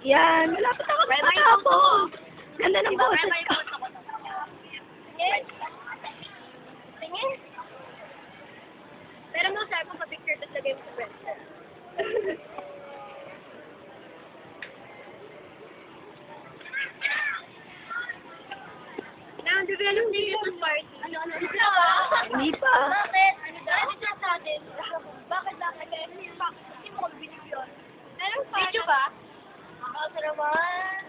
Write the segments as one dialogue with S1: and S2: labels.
S1: Yan, malapit ako sa ako. Ganda ng
S2: Diba,
S1: boses ko.
S2: Tingin. Pero mo sa pa picture tapos lagay mo sa friend. Na-develop din yung party. Ano, ano, ano?
S1: Hindi pa.
S2: Bakit? Ano daw? Ano daw sa atin? Bakit bakit? Kaya hindi pa. Hindi mo kami binibigyan. Meron pa. Video ba? Oo, sa naman.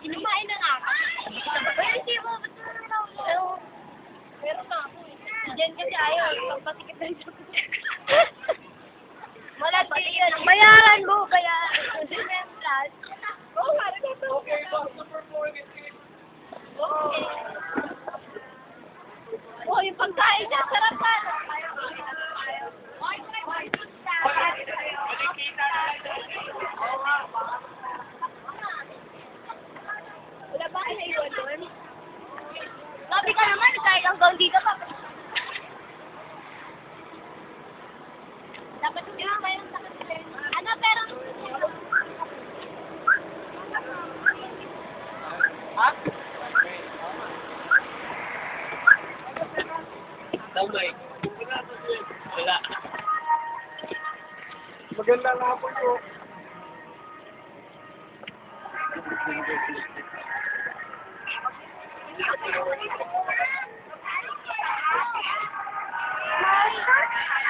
S2: Inumain na nga ako. Pero hindi mo. Ba't mo naman ako? Meron na ako Jen kasi ayaw. Pagpatikip na. Wala Wala ba kayo naiwan doon? Sabi ka naman, kahit hanggang dito pa. Dapat hindi mo ba yung sakit Ano, pero...
S3: Ha? Damay. Wala.
S4: Maganda nga po po.
S2: Wow,